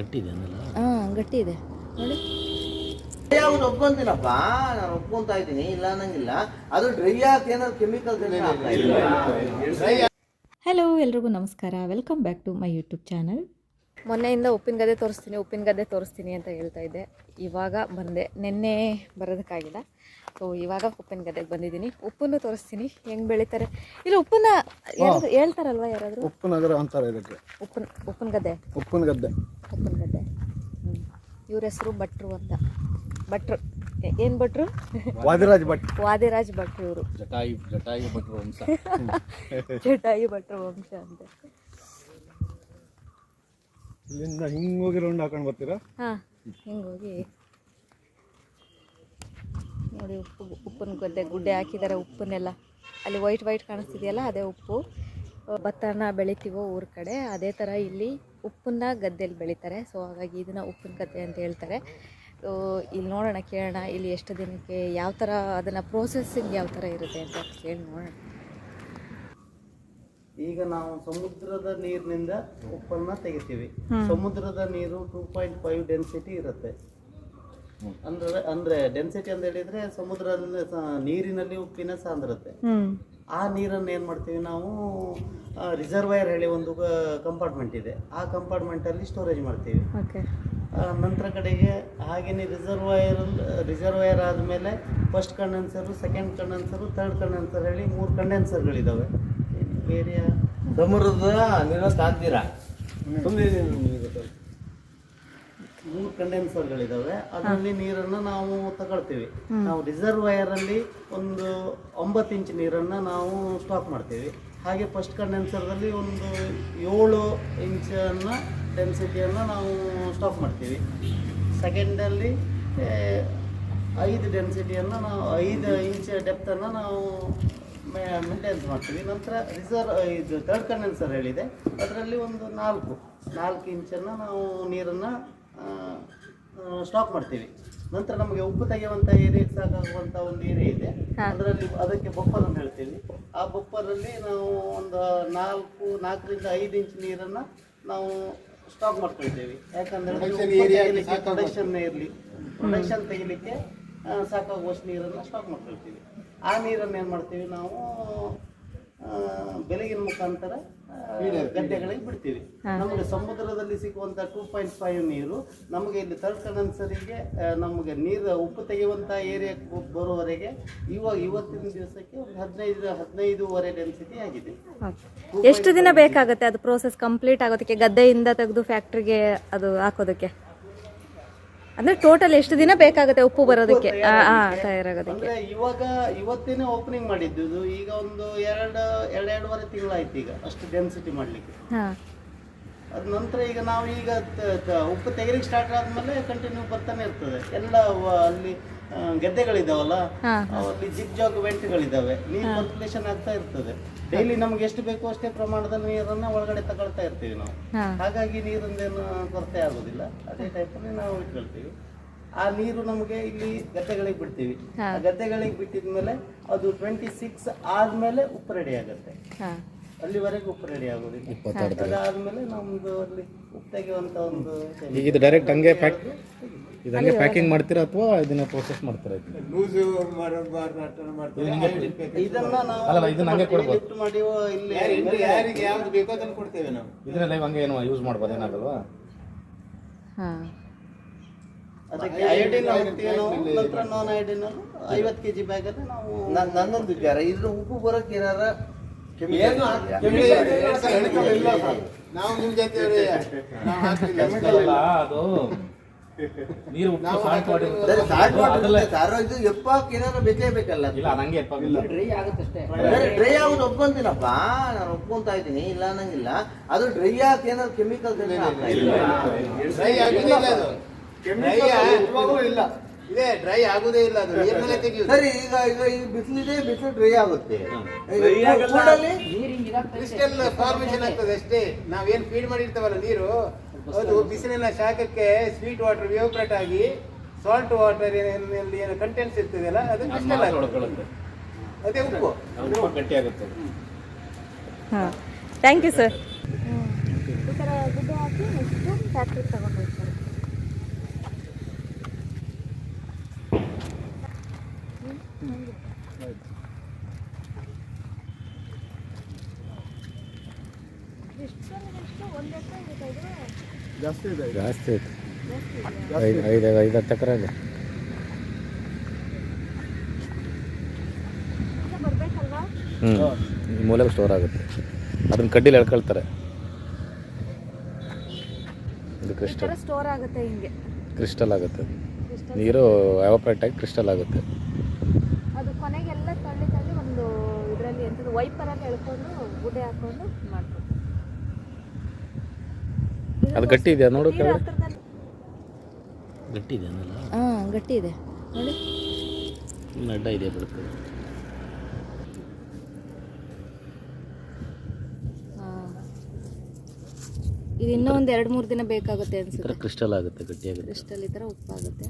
ಗಟ್ಟಿ ಇದೆ ಅನ್ನಲ್ಲ ಹಾಂ ಗಟ್ಟಿ ಇದೆ ನೋಡಿ ಯಾವ್ದು ಒಪ್ಕೊಂತೀನಪ್ಪ. ನಾನು ಒಪ್ಕೊಂತಾ ಇದ್ದೀನಿ ಇಲ್ಲ ಅನ್ನಂಗಿಲ್ಲ. ಅದು ಡ್ರೈ ಆಗಿ ಏನಾದ್ರು ಕೆಮಿಕಲ್ಸ್ ಹಲೋ ಎಲ್ರಿಗೂ ನಮಸ್ಕಾರ. Welcome back to my YouTube channel ಮೊನ್ನೆಯಿಂದ ಉಪ್ಪಿನ ಗದ್ದೆ ತೋರಿಸ್ತೀನಿ ಉಪ್ಪಿನ ಗದ್ದೆ ತೋರಿಸ್ತೀನಿ ಅಂತ ಹೇಳ್ತಾ ಇದ್ದೆ. ಇವಾಗ ಬಂದೆ. ನಿನ್ನೆ ಬರೋದಕ್ಕಾಗಿಲ್ಲ. ಸೊ ಇವಾಗ ಉಪ್ಪಿನ ಗದ್ದೆಗೆ ಬಂದಿದ್ದೀನಿ. ಉಪ್ಪನ್ನು ತೋರಿಸ್ತೀನಿ. ಹೆಂಗೆ ಬೆಳಿತಾರೆ? ಇಲ್ಲ ಉಪ್ಪನ್ನ ಯಾರಾದ್ರು ಹೇಳ್ತಾರಲ್ವಾ ಯಾರಾದರೂ? ಉಪ್ಪು ನಗರ ಅಂತಾರೆ ಇದಕ್ಕೆ. ಉಪ್ಪಿನ ಉಪ್ಪಿನ ಗದ್ದೆ? ಉಪ್ಪಿನ ಗದ್ದೆ. ಉಪ್ಪಿನ ಗದ್ದೆ. ಹ್ಞೂ ಇವ್ರ ಹೆಸರು ಭಟ್ರು ಅಂತ. ಭಟ್ರು. ಏನು ಭಟ್ರು? ವಾದಿರಾಜ್ ಭಟ್. ವಾದಿರಾಜ್ ಭಟ್ರು ಇವರು. ಜಟಾಯಿ ಜಟಾಯಿ ಭಟ್ರು ವಂಶ. ಜಟಾಯಿ ಭಟ್ರು ವಂಶ ಅಂತ. ಇಲ್ಲಿಂದ ಹಿಂಗ್ ಹೋಗಿ ರೌಂಡ್ ಹಾಕೊಂಡು ಬರ್ತೀರಾ? ಹಾಂ ಹಿಂಗೆ ಹೋಗಿ. ನೋಡಿ ಉಪ್ಪು ಉಪ್ಪಿನ ಗದ್ದೆ ಗುಡ್ಡೆ ಹಾಕಿದ್ದಾರೆ ಉಪ್ಪನ್ನೆಲ್ಲ. ಅಲ್ಲಿ ವೈಟ್ ವೈಟ್ ಕಾಣಿಸ್ತಿದೆಯಲ್ಲ ಅದೇ ಉಪ್ಪು. ಭತ್ತನ ಬೆಳಿತೀವೋ ಊರ ಕಡೆ ಅದೇ ಥರ ಇಲ್ಲಿ ಉಪ್ಪನ್ನ ಗದ್ದೆಯಲ್ಲಿ ಬೆಳಿತಾರೆ. ಸೊ ಹಾಗಾಗಿ ಇದನ್ನು ಉಪ್ಪಿನ ಗದ್ದೆ ಅಂತ ಹೇಳ್ತಾರೆ. ಸೊ ಇಲ್ಲಿ ನೋಡೋಣ ಕೇಳೋಣ ಇಲ್ಲಿ ಎಷ್ಟು ದಿನಕ್ಕೆ ಯಾವ ಥರ ಅದನ್ನು ಪ್ರೋಸೆಸ್ಸಿಂಗ್ ಯಾವ ಥರ ಇರುತ್ತೆ ಅಂತ ಕೇಳಿ ನೋಡೋಣ. ಈಗ ನಾವು ಸಮುದ್ರದ ನೀರಿನಿಂದ ಉಪ್ಪನ್ನ ತೆಗಿತೀವಿ. ಸಮುದ್ರದ ನೀರು ಟೂ ಪಾಯಿಂಟ್ ಫೈವ್ ಡೆನ್ಸಿಟಿ ಇರುತ್ತೆ. ಅಂದ್ರೆ ಅಂದ್ರೆ ಡೆನ್ಸಿಟಿ ಅಂತ ಹೇಳಿದ್ರೆ ಸಮುದ್ರ ನೀರಿನಲ್ಲಿ ಉಪ್ಪಿನ ಸಾಂದ್ರತೆ. ಆ ನೀರನ್ನು ಏನು ಮಾಡ್ತೀವಿ ನಾವು ರಿಸರ್ವೈರ್ ಹೇಳಿ ಒಂದು ಕಂಪಾರ್ಟ್ಮೆಂಟ್ ಇದೆ. ಆ ಕಂಪಾರ್ಟ್ಮೆಂಟಲ್ಲಿ ಸ್ಟೋರೇಜ್ ಮಾಡ್ತೀವಿ. ಓಕೆ ಆ, ನಂತರ ಕಡೆಗೆ ಹಾಗೇನೆ ರಿಸರ್ವೈರ್ ರಿಸರ್ವೈರ್ ಆದಮೇಲೆ first condenser second condenser third condenser ಹೇಳಿ ಮೂರು ಕಂಡೆನ್ಸರ್ಗಳಿದ್ದಾವೆ ಬೇರೆ ಸಮುದ್ರದ ನೀರು ತಾಂತೀರಾ ಮೂರು ಕಂಡೆನ್ಸರ್ಗಳಿದ್ದಾವೆ ಅದರಲ್ಲಿ ನೀರನ್ನು ನಾವು ತಗೊಳ್ತೀವಿ. ನಾವು ರಿಸರ್ವಯರ್ ಅಲ್ಲಿ ಒಂದು ಒಂಬತ್ತು ಇಂಚ್ ನೀರನ್ನು ನಾವು ಸ್ಟಾಕ್ ಮಾಡ್ತೀವಿ. ಹಾಗೆ ಫಸ್ಟ್ ಕಂಡೆನ್ಸರ್ದಲ್ಲಿ ಒಂದು ಏಳು ಇಂಚನ್ನು ಡೆನ್ಸಿಟಿಯನ್ನು ನಾವು ಸ್ಟಾಕ್ ಮಾಡ್ತೀವಿ. ಸೆಕೆಂಡಲ್ಲಿ ಐದು ಡೆನ್ಸಿಟಿಯನ್ನು ನಾವು ಐದು ಇಂಚ್ ಡೆಪ್ತನ್ನು ನಾವು ಮೇಂಟೆನ್ಸ್ ಮಾಡ್ತೀವಿ. ನಂತರ ರಿಸರ್ವ್ ಇದು ಥರ್ಡ್ ಕಂಡೆನ್ಸರ್ ಹೇಳಿದೆ. ಅದರಲ್ಲಿ ಒಂದು ನಾಲ್ಕು ನಾಲ್ಕು ಇಂಚನ್ನು ನಾವು ನೀರನ್ನು ಸ್ಟಾಕ್ ಮಾಡ್ತೀವಿ. ನಂತರ ನಮಗೆ ಉಪ್ಪು ತೆಗೆಯುವಂಥ ಏರಿಯಾಗೆ ಸಾಕಾಗುವಂಥ ಒಂದು ಏರಿಯಾ ಇದೆ. ಅದರಲ್ಲಿ ಅದಕ್ಕೆ ಬೊಪ್ಪರ್ ಅಂತ ಹೇಳ್ತೀವಿ. ಆ ಬೊಪ್ಪರಲ್ಲಿ ನಾವು ಒಂದು ನಾಲ್ಕು ನಾಲ್ಕರಿಂದ ಐದು ಇಂಚ್ ನೀರನ್ನ ನಾವು ಸ್ಟಾಕ್ ಮಾಡ್ಕೊಳ್ತೇವೆ. ಯಾಕಂದ್ರೆ ಪ್ರೊಡಕ್ಷನ್ ಇರಲಿ. ಪ್ರೊಡಕ್ಷನ್ ತೆಗಿಲಿಕ್ಕೆ ಸಾಕಾಗುವಷ್ಟು ನೀರನ್ನು ಸ್ಟಾಕ್ ಮಾಡ್ಕೊಳ್ತೀವಿ. ಆ ನೀರನ್ನು ಏನು ಮಾಡ್ತೀವಿ ನಾವು ಆ, ಬೆಳಗಿನ ಮುಖಾಂತರ ಗದ್ದೆಗಳಿಗೆ ಬಿಡ್ತೀವಿ. ನಮಗೆ ಸಮುದ್ರದಲ್ಲಿ ಸಿಗುವಂತ ಟೂ ಪಾಯಿಂಟ್ ಫೈವ್ ನೀರು ನಮಗೆ ಇಲ್ಲಿ ಕಂಡೆನ್ಸರಿಗೆ ನಮಗೆ ನೀರು ಉಪ್ಪು ತೆಗೆಯುವಂಥ ಏರಿಯಾ ಬರುವವರೆಗೆ ಇವಾಗ ಇವತ್ತಿನ ದಿವಸಕ್ಕೆ ಒಂದು ಹದಿನೈದು ಹದಿನೈದೂವರೆ ಡೆನ್ಸಿಟಿ ಆಗಿದೆ. ಎಷ್ಟು ದಿನ ಬೇಕಾಗುತ್ತೆ ಅದು ಪ್ರೋಸೆಸ್ ಕಂಪ್ಲೀಟ್ ಆಗೋದಕ್ಕೆ ಗದ್ದೆಯಿಂದ ತೆಗೆದು ಫ್ಯಾಕ್ಟ್ರಿಗೆ ಅದು ಹಾಕೋದಕ್ಕೆ? ಅಂದ್ರೆ ಟೋಟಲ್ ಎಷ್ಟು ದಿನ ಬೇಕಾಗುತ್ತೆ ಉಪ್ಪು ಬರೋದಕ್ಕೆ? ತಯಾರಾಗೋದಕ್ಕೆ. ಇವಾಗ ಇವತ್ತೇನೆ ಓಪನಿಂಗ್ ಮಾಡಿದ್ದು. ಈಗ ಒಂದು ಎರಡು ಎರಡೆರಡುವರೆ ತಿಂಗಳಾಯ್ತು ಈಗ ಅಷ್ಟು ಡೆನ್ಸಿಟಿ ಮಾಡ್ಲಿಕ್ಕೆ. ಅದ ನಂತರ ಈಗ ನಾವು ಈಗ ಉಪ್ಪು ತೆಗಿಲಿಕ್ಕೆ ಸ್ಟಾರ್ಟ್ ಆದ್ಮೇಲೆ ಕಂಟಿನ್ಯೂ ಬರ್ತಾನೆ ಇರ್ತದೆ. ಎಲ್ಲ ಅಲ್ಲಿ ಗದ್ದೆಗಳಿದಾವಲ್ಲ? ಅವರಲ್ಲಿ ಅಲ್ಲಿ ಜಿಗ್ ಜಾಗ್ ವೆಂಟ್ಗಳಿದಾವೆ ನೀರು ಸರ್ಕ್ಯುಲೇಷನ್ ಆಗ್ತಾ ಇರ್ತದೆ. ಡೈಲಿ ನಮ್ಗೆ ಎಷ್ಟು ಬೇಕು ಅಷ್ಟೇ ಪ್ರಮಾಣದ ನೀರನ್ನ ಒಳಗಡೆ ತಗೊಳ್ತಾ ಇರ್ತೀವಿ ನಾವು. ಹಾಗಾಗಿ ನೀರಿಂದೇನು ಕೊರತೆ ಆಗೋದಿಲ್ಲ. ಅದೇ ಟೈಪಲ್ಲಿ ನಾವು ಇಟ್ಕೊಳ್ತೀವಿ. ಆ ನೀರು ನಮಗೆ ಇಲ್ಲಿ ಗದ್ದೆಗಳಿಗೆ ಬಿಡ್ತೀವಿ. ಆ ಗದ್ದೆಗಳಿಗೆ ಬಿಟ್ಟಿದ್ಮೇಲೆ ಅದು ಟ್ವೆಂಟಿ ಸಿಕ್ಸ್ ಆದ್ಮೇಲೆ ಉಪ್ಪು ರೆಡಿ ಆಗುತ್ತೆ. ಅಲ್ಲಿವರೆಗೂ ಉಪ್ಪು ರೆಡಿ ಆಗೋದಿಲ್ಲ. ಅದಾದ್ಮೇಲೆ ನಮ್ದು ಅಲ್ಲಿ ಉಪ್ಪು ತೆಗೆಯುವಂತ ಒಂದು ಇದು ಡೈರೆಕ್ಟ್ ಹಂಗೆ ಪ್ಯಾಕ್ ಇದು ಹಂಗೆ ಪ್ಯಾಕಿಂಗ್ ಮಾಡ್ತೀರಾ ಅಥವಾ ಇದನ್ನ ಪ್ರೋಸೆಸ್ ಮಾಡ್ತೀರಾ ಇದನ್ನ? ಇದನ್ನ ನಾವು ಅಲ್ಲ ಇದನ್ನ ಹಂಗೆ ಕೊಡ್ಬೋದು. ಲಿಫ್ಟ್ ಮಾಡಿ ಇಲ್ಲಿ ಯಾರಿಗೆ ಯಾವ್ದು ಬೇಕೋ ಅದನ್ನ ಕೊಡ್ತೇವೆ ನಾವು. ಇದನ್ನ ಲೈವ್ ಹಂಗೆ ಏನು ಯೂಸ್ ಮಾಡ್ಬೋದು ಏನಾಗಲ್ವಾ? ಹಾ. ಅದಕ್ಕೆ ಹಾಕ್ತೀವಿ ನಂತರ ನಾನ್ ಐವತ್ತು ಕೆಜಿ ಬ್ಯಾಗ್ ಅಲ್ಲಿ ನಾವು ನನ್ನೊಂದು ವಿಚಾರ ಇದ್ರ ಉಪ್ಪು ಬರಕ್ ಏನಾರ ನಾವು ನಿಮ್ ಜೊತೆ ನಾವು ಅದು ನೀರು ಇದು ಎಪ್ಪಾಕ್ ಏನಾರ ಬೇಕೇ ಬೇಕಲ್ಲ. ಇಲ್ಲ ಅದು ಹಂಗೆ ಎಪ್ಪಾಗಿಲ್ಲ ಡ್ರೈ ಆಗೋದು ಒಪ್ಕೊಂತೀನಪ್ಪ? ನಾನು ಒಪ್ಕೊಂತಾ ಇದ್ದೀನಿ ಇಲ್ಲ ಅನ್ನಂಗಿಲ್ಲ. ಅದು ಡ್ರೈ ಆಗಿ ಏನಾದ್ರು ಕೆಮಿಕಲ್ ಡ್ರೈ ಆಗುದೇ ಇಲ್ಲ ಅದು. ಡ್ರೈ ಇಲ್ಲ. ಇದೆ ಡ್ರೈ ಆಗುದೇ ಇಲ್ಲ ಅದು. ನೀರ್ನಲ್ಲೇ ತೆಗೆಯುದು. ಸರಿ ಈಗ ಈಗ ಈ ಬಿಸಿಲಿದೆ ಬಿಸಿಲು ಡ್ರೈ ಆಗುತ್ತೆ. ಕ್ರಿಸ್ಟಲ್ ಫಾರ್ಮೇಶನ್ ಆಗ್ತದೆ ಅಷ್ಟೇ. ನಾವೇನ್ ಫೀಡ್ ಮಾಡಿರ್ತೇವಲ್ಲ ನೀರು? ಅದು ಬಿಸಿಲಿನ ಶಾಖಕ್ಕೆ ಸ್ವೀಟ್ ವಾಟರ್ ವ್ಯೋಪ್ರೇಟ್ ಆಗಿ ಸಾಲ್ಟ್ ವಾಟರ್ ಏನು ಕಂಟೆಂಟ್ಸ್ ಇರ್ತದಲ್ಲ ಅದು ಕ್ರಿಸ್ಟಲ್ ಅದೇ ಉಪ್ಪು ಗಟ್ಟಿ ಆಗುತ್ತೆ. ಹಾಂ ಥ್ಯಾಂಕ್ ಯು ಸರ್ ಈ ಥರ ಗುಡ್ಡೆ ಹಾಕಿ ನೆಕ್ಸ್ಟು ಫ್ಯಾಕ್ಟ್ರಿಗೆ ತಗೊಂಡು ಹೋಗ್ತಾರೆ ಜಾಸ್ತಿ ಇದೆ. ಜಾಸ್ತಿ ಐತೆ. ಐದು ಐದು ಐದು ಹತ್ತು ಎಕರೆ ಇದೆ. ಹ್ಞೂ ಈ ಮೂಲೆಗೆ ಸ್ಟೋರ್ ಆಗುತ್ತೆ. ಅದನ್ನ ಕಡ್ಡಿಲಿ ಎಳ್ಕೊಳ್ತಾರೆ. ಇದು ಕ್ರಿಸ್ಟಲ್ ಸ್ಟೋರ್ ಆಗುತ್ತೆ ಹಿಂಗೆ. ಕ್ರಿಸ್ಟಲ್ ಆಗುತ್ತೆ. ನೀರು ಎವಾಪರೇಟ್ ಆಗಿ ಕ್ರಿಸ್ಟಲ್ ಆಗುತ್ತೆ. ಅದು ಕೊನೆಗೆಲ್ಲ ತಳ್ಳಿ ತಳ್ಳಿ ಒಂದು ಇದರಲ್ಲಿ ಎಂಥದ್ದು ವೈಪರಲ್ಲಿ ಎಳ್ಕೊಂಡು ಗುಡ್ಡೆ ಹಾಕೊಂಡು ಮಾಡ್ತಾರೆ ಅದು ಗಟ್ಟಿ ಇದೆಯಾ? ನೋಡು ಗಟ್ಟಿ ಇದೆ ಹಾಂ ಗಟ್ಟಿ ಇದೆ. ನೋಡಿ. ಅಡ್ಡ ಇದೆ ಬಿಡುತ್ತೆ. ಹಾಂ. ಇದು ಇನ್ನೂ ಒಂದು ಎರಡು ಮೂರು ದಿನ ಬೇಕಾಗುತ್ತೆ ಅನ್ಸುತ್ತೆ. ಕ್ರಿಸ್ಟಲ್ ಆಗುತ್ತೆ ಗಟ್ಟಿಯಾಗುತ್ತೆ. ಕ್ರಿಸ್ಟಲ್ ಈ ಥರ ಉಪ್ಪಾಗುತ್ತೆ.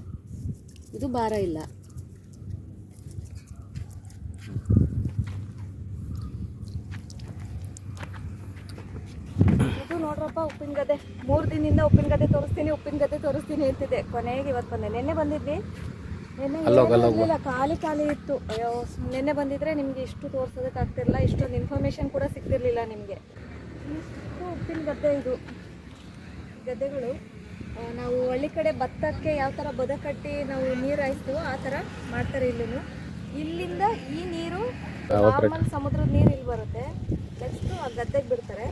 ಇದು ಭಾರ ಇಲ್ಲ ಇದು ನೋಡ್ರಪ್ಪ ಉಪ್ಪಿನ ಗದ್ದೆ. ಮೂರು ದಿನದಿಂದ ಉಪ್ಪಿನ ಗದ್ದೆ ತೋರಿಸ್ತೀನಿ ಉಪ್ಪಿನ ಗದ್ದೆ ತೋರಿಸ್ತೀನಿ ಅಂತಿದೆ ಕೊನೆಗೆ ಇವತ್ತು ಬಂದೆ. ನಿನ್ನೆ ಬಂದಿದ್ವಿ. ನಿನ್ನೆ ಖಾಲಿ ಖಾಲಿ ಇತ್ತು. ಅಯ್ಯೋ ನಿನ್ನೆ ಬಂದಿದ್ರೆ ನಿಮಗೆ ಇಷ್ಟು ತೋರ್ಸೋದಕ್ಕೆ ಆಗ್ತಿರ್ಲಿಲ್ಲ ಇಷ್ಟೊಂದು ಇನ್ಫಾರ್ಮೇಶನ್ ಕೂಡ ಸಿಗ್ತಿರ್ಲಿಲ್ಲ ನಿಮಗೆ. ಇಷ್ಟು ಉಪ್ಪಿನ ಗದ್ದೆ ಇದು. ಗದ್ದೆಗಳು. ನಾವು ಹಳ್ಳಿ ಕಡೆ ಭತ್ತಕ್ಕೆ ಯಾವ ಥರ ಬದ ಕಟ್ಟಿ ನಾವು ನೀರು ಹಾಯಿಸ್ತೀವೋ ಆ ಥರ ಮಾಡ್ತಾರೆ ಇಲ್ಲೂ ಇಲ್ಲಿಂದ ಈ ನೀರು ನಾರ್ಮಲ್ ಸಮುದ್ರದ ನೀರು ಇಲ್ಲಿ ಬರುತ್ತೆ. ನೆಕ್ಸ್ಟು ಆ ಗದ್ದೆಗೆ ಬಿಡ್ತಾರೆ.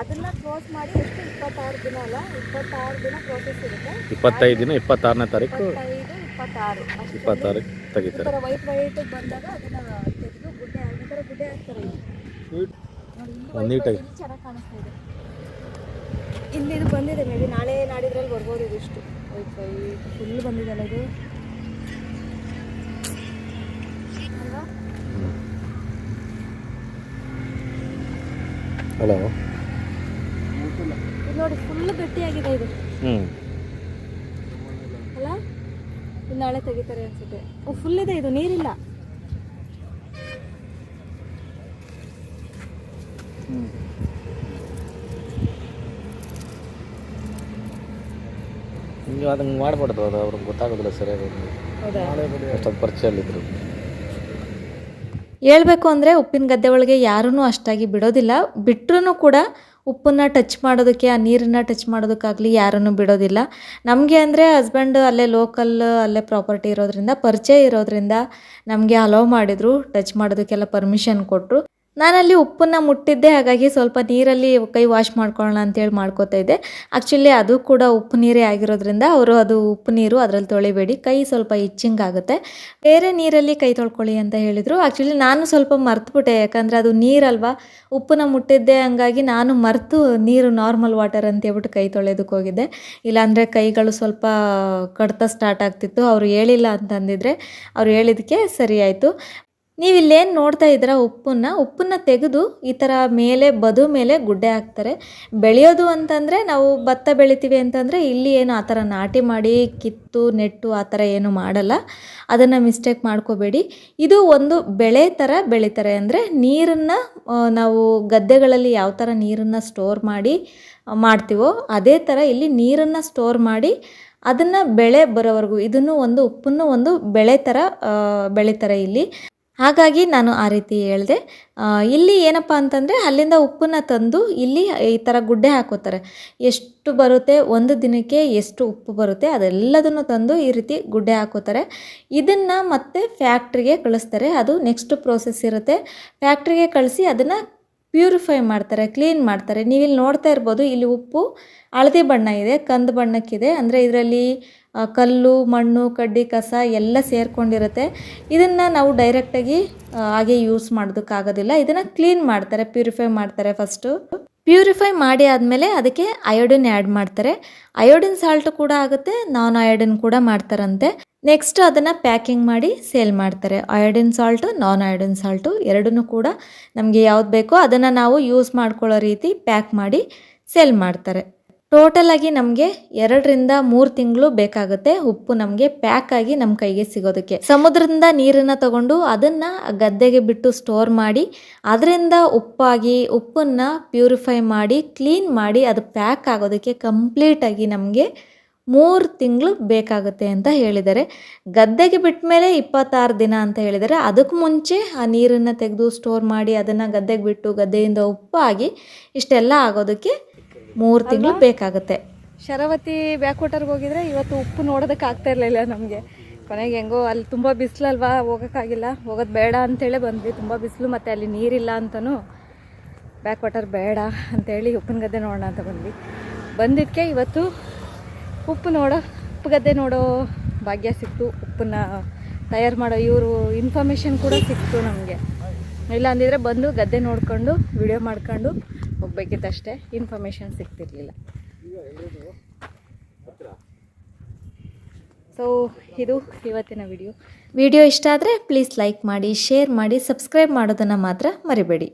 ಅದನ್ನ ಕ್ಲೋಸ್ ಮಾಡಿ ಎಷ್ಟು ಇಪ್ಪತ್ತಾರು ದಿನ ಅಲ್ಲ? ಇಪ್ಪತ್ತಾರು ದಿನ ಪ್ರೋಸೆಸ್ ಇರುತ್ತೆ. ಇಪ್ಪತ್ತೈದು ದಿನ ಇಪ್ಪತ್ತಾರನೇ ತಾರೀಕು ಇಪ್ಪತ್ತೈದು ಇಪ್ಪತ್ತಾರು. ಇಪ್ಪತ್ತಾರು ತೆಗಿತಾರೆ. ವೈಟ್ ವೈಟ್ ಬಂದಾಗ ಅದನ್ನ ತೆಗೆದು ಗುಡ್ಡೆ ಈ ಥರ ಗುಡ್ಡೆ ಹಾಕ್ತಾರೆ. ಇಲ್ಲಿ ನೀಟಾಗಿ. ಚೆನ್ನಾಗಿ ಕಾಣಿಸ್ತಾ ಇದೆ. ಇಲ್ಲಿ ಇದು ಬಂದಿದೆ ಮೇ ಬಿ ನಾಳೆ ನಾಡಿದ್ರಲ್ಲಿ ಬರ್ಬೋದು ಇದಿಷ್ಟು ವೈಟ್ ವೈಟ್ ಫುಲ್ ಬಂದಿದೆಲ್ಲ ಇದು. ಅಲ್ವಾ? ಹಲೋ ಇದು ನೋಡಿ ಫುಲ್ ಗಟ್ಟಿಯಾಗಿದೆ ಇದು. ಹ್ಞೂ ಅಲ್ಲ? ನಾಳೆ ತೆಗಿತಾರೆ ಅನ್ಸುತ್ತೆ. ಓ ಫುಲ್ ಇದೆ ಇದು ನೀರಿಲ್ಲ. ಹಿಂಗೆ ಅದನ್ನು ಮಾಡ್ಬಾರ್ದು ಅದು ಅವ್ರಿಗೆ ಗೊತ್ತಾಗೋದಿಲ್ಲ ಸರಿಯಾಗಿ. ಹೌದಾ? ಅಷ್ಟೊಂದು ಪರಿಚಯಲ್ಲಿದ್ದರು ಹೇಳಬೇಕು ಅಂದರೆ ಉಪ್ಪಿನ ಗದ್ದೆ ಒಳಗೆ ಯಾರೂ ಅಷ್ಟಾಗಿ ಬಿಡೋದಿಲ್ಲ. ಬಿಟ್ಟರೂ ಕೂಡ ಉಪ್ಪನ್ನ ಟಚ್ ಮಾಡೋದಕ್ಕೆ, ಆ ನೀರನ್ನು ಟಚ್ ಮಾಡೋದಕ್ಕಾಗಲಿ ಯಾರನ್ನು ಬಿಡೋದಿಲ್ಲ. ನಮಗೆ ಅಂದರೆ ಹಸ್ಬೆಂಡ್ ಅಲ್ಲೇ ಲೋಕಲ್ ಅಲ್ಲೇ ಪ್ರಾಪರ್ಟಿ ಇರೋದ್ರಿಂದ, ಪರಿಚಯ ಇರೋದ್ರಿಂದ ನಮಗೆ ಅಲೋ ಮಾಡಿದರು ಟಚ್ ಮಾಡೋದಕ್ಕೆಲ್ಲ ಪರ್ಮಿಷನ್ ಕೊಟ್ಟರು ನಾನಲ್ಲಿ ಉಪ್ಪನ್ನು ಮುಟ್ಟಿದ್ದೆ, ಹಾಗಾಗಿ ಸ್ವಲ್ಪ ನೀರಲ್ಲಿ ಕೈ ವಾಶ್ ಮಾಡ್ಕೊಳ್ಳೋಣ ಅಂತೇಳಿ ಮಾಡ್ಕೋತಾ ಇದ್ದೆ. ಆ್ಯಕ್ಚುಲಿ ಅದು ಕೂಡ ಉಪ್ಪು ನೀರೇ ಆಗಿರೋದ್ರಿಂದ ಅವರು ಅದು ಉಪ್ಪು ನೀರು ಅದರಲ್ಲಿ ತೊಳಿಬೇಡಿ. ಕೈ ಸ್ವಲ್ಪ ಇಚ್ಚಿಂಗ್ ಆಗುತ್ತೆ. ಬೇರೆ ನೀರಲ್ಲಿ ಕೈ ತೊಳ್ಕೊಳ್ಳಿ ಅಂತ ಹೇಳಿದರು. ಆ್ಯಕ್ಚುಲಿ ನಾನು ಸ್ವಲ್ಪ ಮರ್ತುಬಿಟ್ಟೆ, ಯಾಕಂದರೆ ಅದು ನೀರಲ್ವಾ? ಉಪ್ಪನ್ನ ಮುಟ್ಟಿದ್ದೆ ಹಂಗಾಗಿ ನಾನು ಮರೆತು ನೀರು ನಾರ್ಮಲ್ ವಾಟರ್ ಅಂತ ಹೇಳ್ಬಿಟ್ಟು ಕೈ ತೊಳೆಯೋದಕ್ಕೆ ಹೋಗಿದ್ದೆ. ಇಲ್ಲಾಂದರೆ ಕೈಗಳು ಸ್ವಲ್ಪ ಕಡ್ತ ಸ್ಟಾರ್ಟ್ ಆಗ್ತಿತ್ತು. ಅವರು ಹೇಳಿಲ್ಲ ಅಂತಂದಿದ್ರೆ ಅವ್ರು ಹೇಳಿದ್ದಕ್ಕೆ ಸರಿ ಆಯಿತು. ನೀವು ಇಲ್ಲೇನು ನೋಡ್ತಾ ಇದ್ದೀರಾ ಉಪ್ಪನ್ನ? ಉಪ್ಪನ್ನ ತೆಗೆದು ಈ ಥರ ಮೇಲೆ, ಬದು ಮೇಲೆ ಗುಡ್ಡೆ ಹಾಕ್ತಾರೆ. ಬೆಳೆಯೋದು ಅಂತಂದರೆ ನಾವು ಭತ್ತ ಬೆಳಿತೀವಿ ಅಂತಂದರೆ ಇಲ್ಲಿ ಏನು ಆ ಥರ ನಾಟಿ ಮಾಡಿ, ಕಿತ್ತು, ನೆಟ್ಟು ಆ ಥರ ಏನು ಮಾಡಲ್ಲ. ಅದನ್ನು ಮಿಸ್ಟೇಕ್ ಮಾಡ್ಕೋಬೇಡಿ. ಇದು ಒಂದು ಬೆಳೆ ಥರ ಬೆಳಿತಾರೆ. ಅಂದರೆ ನೀರನ್ನು ನಾವು ಗದ್ದೆಗಳಲ್ಲಿ ಯಾವ ಥರ ನೀರನ್ನು ಸ್ಟೋರ್ ಮಾಡಿ ಮಾಡ್ತೀವೋ ಅದೇ ಥರ ಇಲ್ಲಿ ನೀರನ್ನು ಸ್ಟೋರ್ ಮಾಡಿ ಅದನ್ನು ಬೆಳೆ ಬರೋವರೆಗೂ, ಇದನ್ನು ಒಂದು ಉಪ್ಪನ್ನು ಒಂದು ಬೆಳೆ ಥರ ಬೆಳಿತಾರೆ ಇಲ್ಲಿ. ಹಾಗಾಗಿ ನಾನು ಆ ರೀತಿ ಹೇಳಿದೆ. ಇಲ್ಲಿ ಏನಪ್ಪ ಅಂತಂದರೆ ಅಲ್ಲಿಂದ ಉಪ್ಪನ್ನ ತಂದು ಇಲ್ಲಿ ಈ ಥರ ಗುಡ್ಡೆ ಹಾಕೋತಾರೆ. ಎಷ್ಟು ಬರುತ್ತೆ? ಒಂದು ದಿನಕ್ಕೆ ಎಷ್ಟು ಉಪ್ಪು ಬರುತ್ತೆ? ಅದೆಲ್ಲದನ್ನು ತಂದು ಈ ರೀತಿ ಗುಡ್ಡೆ ಹಾಕೋತಾರೆ. ಇದನ್ನು ಮತ್ತೆ ಫ್ಯಾಕ್ಟ್ರಿಗೆ ಕಳಿಸ್ತಾರೆ. ಅದು ನೆಕ್ಸ್ಟ್ ಪ್ರೋಸೆಸ್ ಇರುತ್ತೆ. ಫ್ಯಾಕ್ಟ್ರಿಗೆ ಕಳಿಸಿ ಅದನ್ನು ಪ್ಯೂರಿಫೈ ಮಾಡ್ತಾರೆ ಕ್ಲೀನ್ ಮಾಡ್ತಾರೆ. ನೀವಿಲ್ಲಿ ನೋಡ್ತಾ ಇರ್ಬೋದು, ಇಲ್ಲಿ ಉಪ್ಪು ಹಳದಿ ಬಣ್ಣ ಇದೆ, ಕಂದು ಬಣ್ಣಕ್ಕಿದೆ. ಅಂದರೆ ಇದರಲ್ಲಿ ಕಲ್ಲು, ಮಣ್ಣು, ಕಡ್ಡಿ, ಕಸ ಎಲ್ಲ ಸೇರಿಕೊಂಡಿರುತ್ತೆ. ಇದನ್ನು ನಾವು ಡೈರೆಕ್ಟಾಗಿ ಹಾಗೆ ಯೂಸ್ ಮಾಡೋದಕ್ಕಾಗೋದಿಲ್ಲ. ಇದನ್ನು ಕ್ಲೀನ್ ಮಾಡ್ತಾರೆ ಪ್ಯೂರಿಫೈ ಮಾಡ್ತಾರೆ ಫಸ್ಟು ಪ್ಯೂರಿಫೈ ಮಾಡಿ ಆದಮೇಲೆ ಅದಕ್ಕೆ ಅಯೋಡಿನ್ ಆ್ಯಡ್ ಮಾಡ್ತಾರೆ. ಅಯೋಡಿನ್ ಸಾಲ್ಟ್ ಕೂಡ ಆಗುತ್ತೆ ನಾನ್ ಅಯೋಡಿನ್ ಕೂಡ ಮಾಡ್ತಾರಂತೆ. ನೆಕ್ಸ್ಟ್ ಅದನ್ನು ಪ್ಯಾಕಿಂಗ್ ಮಾಡಿ ಸೇಲ್ ಮಾಡ್ತಾರೆ. Iodine salt non iodine salt ಎರಡನ್ನೂ ಕೂಡ ನಮಗೆ ಯಾವ್ದು ಬೇಕೋ ಅದನ್ನು ನಾವು ಯೂಸ್ ಮಾಡ್ಕೊಳ್ಳೋ ರೀತಿ ಪ್ಯಾಕ್ ಮಾಡಿ ಸೇಲ್ ಮಾಡ್ತಾರೆ. ಟೋಟಲ್ ಆಗಿ ನಮಗೆ ಎರಡರಿಂದ ಮೂರು ತಿಂಗಳು ಬೇಕಾಗುತ್ತೆ ಉಪ್ಪು ನಮಗೆ ಪ್ಯಾಕ್ ಆಗಿ ನಮ್ಮ ಕೈಗೆ ಸಿಗೋದಕ್ಕೆ. ಸಮುದ್ರದಿಂದ ನೀರನ್ನ ತಗೊಂಡು ಅದನ್ನ ಗದ್ದೆಗೆ ಬಿಟ್ಟು ಸ್ಟೋರ್ ಮಾಡಿ, ಅದರಿಂದ ಉಪ್ಪಾಗಿ, ಉಪ್ಪನ್ನ ಪ್ಯೂರಿಫೈ ಮಾಡಿ ಕ್ಲೀನ್ ಮಾಡಿ ಅದು ಪ್ಯಾಕ್ ಆಗೋದಕ್ಕೆ ಕಂಪ್ಲೀಟ್ ಆಗಿ ನಮಗೆ ಮೂರು ತಿಂಗಳು ಬೇಕಾಗುತ್ತೆ ಅಂತ ಹೇಳಿದ್ದಾರೆ. ಗದ್ದೆಗೆ ಬಿಟ್ಟ ಮೇಲೆ ಇಪ್ಪತ್ತಾರು ದಿನ ಅಂತ ಹೇಳಿದ್ದಾರೆ. ಅದಕ್ಕೆ ಮುಂಚೆ ಆ ನೀರನ್ನು ತೆಗೆದು ಸ್ಟೋರ್ ಮಾಡಿ ಅದನ್ನು ಗದ್ದೆಗೆ ಬಿಟ್ಟು ಗದ್ದೆಯಿಂದ ಉಪ್ಪಾಗಿ ಇಷ್ಟೆಲ್ಲ ಆಗೋದಕ್ಕೆ ಮೂರು ತಿಂಗಳು ಬೇಕಾಗುತ್ತೆ. ಶರಾವತಿ ಬ್ಯಾಕ್ ವಾಟರ್ಗೆ ಹೋಗಿದ್ರೆ ಇವತ್ತು ಉಪ್ಪು ನೋಡೋದಕ್ಕೆ ಆಗ್ತಾ ಇರಲಿಲ್ಲ ನಮಗೆ. ಕೊನೆಗೆ ಹೆಂಗೋ ಅಲ್ಲಿ ತುಂಬ ಬಿಸಿಲಲ್ವಾ ಹೋಗೋಕ್ಕಾಗಿಲ್ಲ. ಹೋಗೋದು ಬೇಡ ಅಂತೇಳಿ ಬಂದ್ವಿ. ತುಂಬ ಬಿಸಿಲು ಮತ್ತು ಅಲ್ಲಿ ನೀರಿಲ್ಲ ಅಂತಲೂ ಬ್ಯಾಕ್ ವಾಟರ್ ಬೇಡ ಅಂತೇಳಿ ಉಪ್ಪಿನ ಗದ್ದೆ ನೋಡೋಣ ಅಂತ ಬಂದ್ವಿ. ಬಂದಿದ್ದಕ್ಕೆ ಇವತ್ತು ಉಪ್ಪು ನೋಡೋ ಉಪ್ಪು ಗದ್ದೆ ನೋಡೋ ಭಾಗ್ಯ ಸಿಕ್ತು. ಉಪ್ಪನ್ನ ತಯಾರು ಮಾಡೋ ಇವರು ಇನ್ಫಾರ್ಮೇಷನ್ ಕೂಡ ಸಿಕ್ತು ನಮಗೆ. ಇಲ್ಲ ಅಂದಿದ್ರೆ ಬಂದು ಗದ್ದೆ ನೋಡಿಕೊಂಡು ವಿಡಿಯೋ ಮಾಡ್ಕೊಂಡು ಹೋಗ್ಬೇಕಿತ್ತಷ್ಟೇ. ಇನ್ಫಾರ್ಮೇಶನ್ ಸಿಗ್ತಿರ್ಲಿಲ್ಲ. ಸೊ ಇದು ಇವತ್ತಿನ ವಿಡಿಯೋ ವಿಡಿಯೋ ಇಷ್ಟ ಆದರೆ ಪ್ಲೀಸ್ ಲೈಕ್ ಮಾಡಿ ಶೇರ್ ಮಾಡಿ ಸಬ್ಸ್ಕ್ರೈಬ್ ಮಾಡೋದನ್ನು ಮಾತ್ರ ಮರಿಬೇಡಿ.